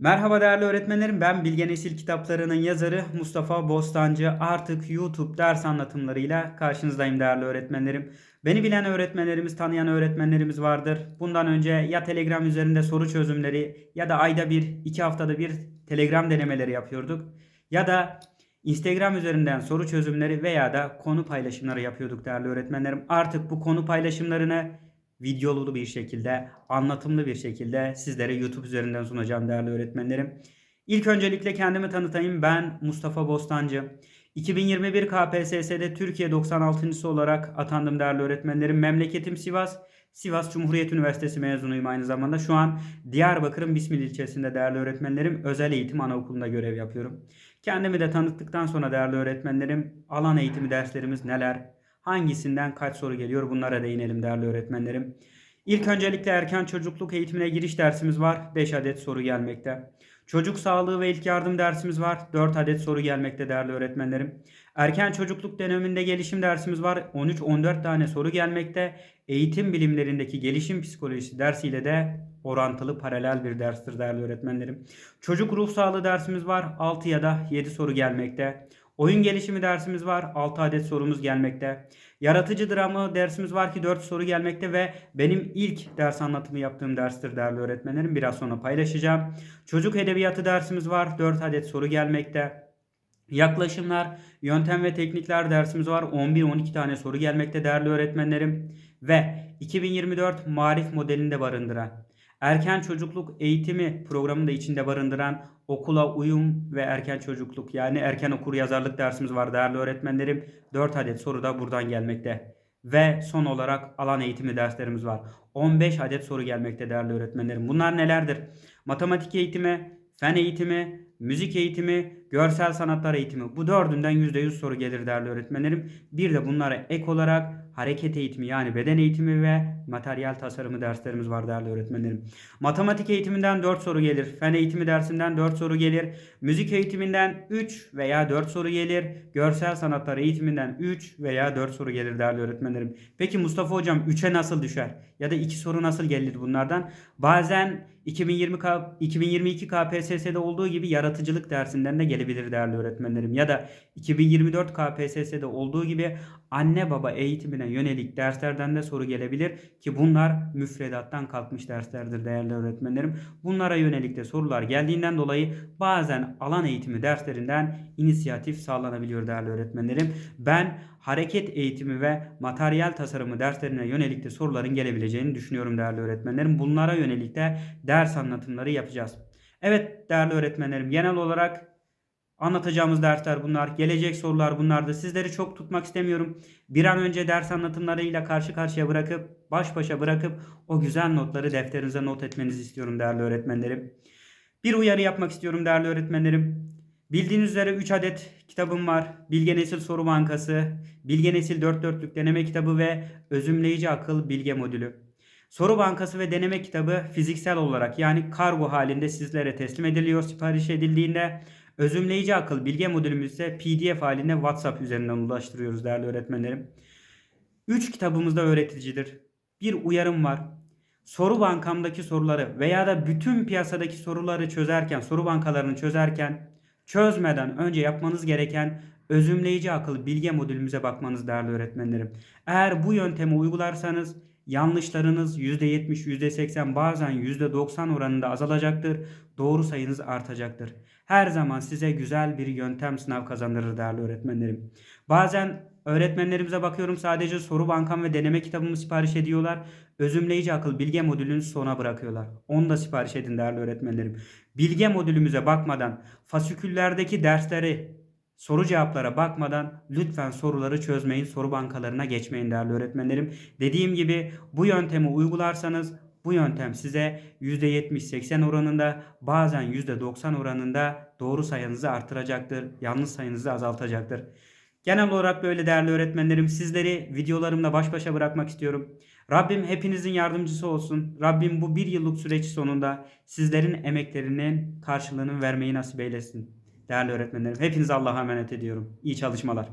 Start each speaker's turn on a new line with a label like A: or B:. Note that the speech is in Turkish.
A: Merhaba değerli öğretmenlerim. Ben Bilge Nesil kitaplarının yazarı Mustafa Bostancı. Artık YouTube ders anlatımlarıyla karşınızdayım değerli öğretmenlerim. Beni bilen öğretmenlerimiz, tanıyan öğretmenlerimiz vardır. Bundan önce ya Telegram üzerinde soru çözümleri ya da ayda bir, iki haftada bir Telegram denemeleri yapıyorduk. Ya da Instagram üzerinden soru çözümleri veya da konu paylaşımları yapıyorduk değerli öğretmenlerim. Artık bu konu paylaşımlarını videolu bir şekilde, anlatımlı bir şekilde sizlere YouTube üzerinden sunacağım değerli öğretmenlerim. İlk öncelikle kendimi tanıtayım. Ben Mustafa Bostancı. 2021 KPSS'de Türkiye 96.sı olarak atandım değerli öğretmenlerim. Memleketim Sivas. Sivas Cumhuriyet Üniversitesi mezunuyum aynı zamanda. Şu an Diyarbakır'ın Bismil ilçesinde değerli öğretmenlerim özel eğitim anaokulunda görev yapıyorum. Kendimi de tanıttıktan sonra değerli öğretmenlerim alan eğitimi derslerimiz neler, Hangisinden kaç soru geliyor bunlara değinelim değerli öğretmenlerim. İlk öncelikle erken çocukluk eğitimine giriş dersimiz var. 5 adet soru gelmekte. Çocuk sağlığı ve ilk yardım dersimiz var. 4 adet soru gelmekte değerli öğretmenlerim. Erken çocukluk döneminde gelişim dersimiz var. 13-14 tane soru gelmekte. Eğitim bilimlerindeki gelişim psikolojisi dersiyle de orantılı paralel bir derstir değerli öğretmenlerim. Çocuk ruh sağlığı dersimiz var. 6 ya da 7 soru gelmekte. Oyun gelişimi dersimiz var. 6 adet sorumuz gelmekte. Yaratıcı dramı dersimiz var ki 4 soru gelmekte ve benim ilk ders anlatımı yaptığım derstir değerli öğretmenlerim. Biraz sonra paylaşacağım. Çocuk edebiyatı dersimiz var. 4 adet soru gelmekte. Yaklaşımlar, yöntem ve teknikler dersimiz var. 11-12 tane soru gelmekte değerli öğretmenlerim. Ve 2024 marif modelinde barındıran, erken çocukluk eğitimi programında içinde barındıran okula uyum ve erken çocukluk yani erken okur yazarlık dersimiz var değerli öğretmenlerim. 4 adet soru da buradan gelmekte. Ve son olarak alan eğitimi derslerimiz var. 15 adet soru gelmekte değerli öğretmenlerim. Bunlar nelerdir? Matematik eğitimi, fen eğitimi, müzik eğitimi, görsel sanatlar eğitimi. Bu dördünden %100 soru gelir değerli öğretmenlerim. Bir de bunlara ek olarak hareket eğitimi yani beden eğitimi ve materyal tasarımı derslerimiz var değerli öğretmenlerim. Matematik eğitiminden 4 soru gelir. Fen eğitimi dersinden 4 soru gelir. Müzik eğitiminden 3 veya 4 soru gelir. Görsel sanatlar eğitiminden 3 veya 4 soru gelir değerli öğretmenlerim. Peki Mustafa hocam 3'e nasıl düşer? Ya da 2 soru nasıl gelir bunlardan? Bazen 2020 K 2022 KPSS'de olduğu gibi yaratıcılık dersinden de gelebilir değerli öğretmenlerim. Ya da 2024 KPSS'de olduğu gibi anne baba eğitimine yönelik derslerden de soru gelebilir ki bunlar müfredattan kalkmış derslerdir değerli öğretmenlerim. Bunlara yönelik de sorular geldiğinden dolayı bazen alan eğitimi derslerinden inisiyatif sağlanabiliyor değerli öğretmenlerim. Ben hareket eğitimi ve materyal tasarımı derslerine yönelik de soruların gelebileceğini düşünüyorum değerli öğretmenlerim. Bunlara yönelik de ders anlatımları yapacağız. Evet değerli öğretmenlerim genel olarak Anlatacağımız dersler bunlar. Gelecek sorular bunlardı. Sizleri çok tutmak istemiyorum. Bir an önce ders anlatımlarıyla karşı karşıya bırakıp, baş başa bırakıp o güzel notları defterinize not etmenizi istiyorum değerli öğretmenlerim. Bir uyarı yapmak istiyorum değerli öğretmenlerim. Bildiğiniz üzere 3 adet kitabım var. Bilge Nesil Soru Bankası, Bilge Nesil 4 dörtlük deneme kitabı ve Özümleyici Akıl Bilge Modülü. Soru bankası ve deneme kitabı fiziksel olarak yani kargo halinde sizlere teslim ediliyor sipariş edildiğinde. Özümleyici akıl bilge modülümüz ise PDF halinde WhatsApp üzerinden ulaştırıyoruz değerli öğretmenlerim. 3 kitabımızda öğreticidir. Bir uyarım var. Soru bankamdaki soruları veya da bütün piyasadaki soruları çözerken, soru bankalarını çözerken çözmeden önce yapmanız gereken özümleyici akıl bilge modülümüze bakmanız değerli öğretmenlerim. Eğer bu yöntemi uygularsanız yanlışlarınız %70, %80 bazen %90 oranında azalacaktır. Doğru sayınız artacaktır. Her zaman size güzel bir yöntem sınav kazandırır değerli öğretmenlerim. Bazen öğretmenlerimize bakıyorum sadece soru bankam ve deneme kitabımı sipariş ediyorlar. Özümleyici akıl bilge modülünü sona bırakıyorlar. Onu da sipariş edin değerli öğretmenlerim. Bilge modülümüze bakmadan fasiküllerdeki dersleri soru cevaplara bakmadan lütfen soruları çözmeyin, soru bankalarına geçmeyin değerli öğretmenlerim. Dediğim gibi bu yöntemi uygularsanız bu yöntem size %70-80 oranında bazen %90 oranında doğru sayınızı artıracaktır. Yanlış sayınızı azaltacaktır. Genel olarak böyle değerli öğretmenlerim sizleri videolarımla baş başa bırakmak istiyorum. Rabbim hepinizin yardımcısı olsun. Rabbim bu bir yıllık süreç sonunda sizlerin emeklerinin karşılığını vermeyi nasip eylesin. Değerli öğretmenlerim hepinize Allah'a emanet ediyorum. İyi çalışmalar.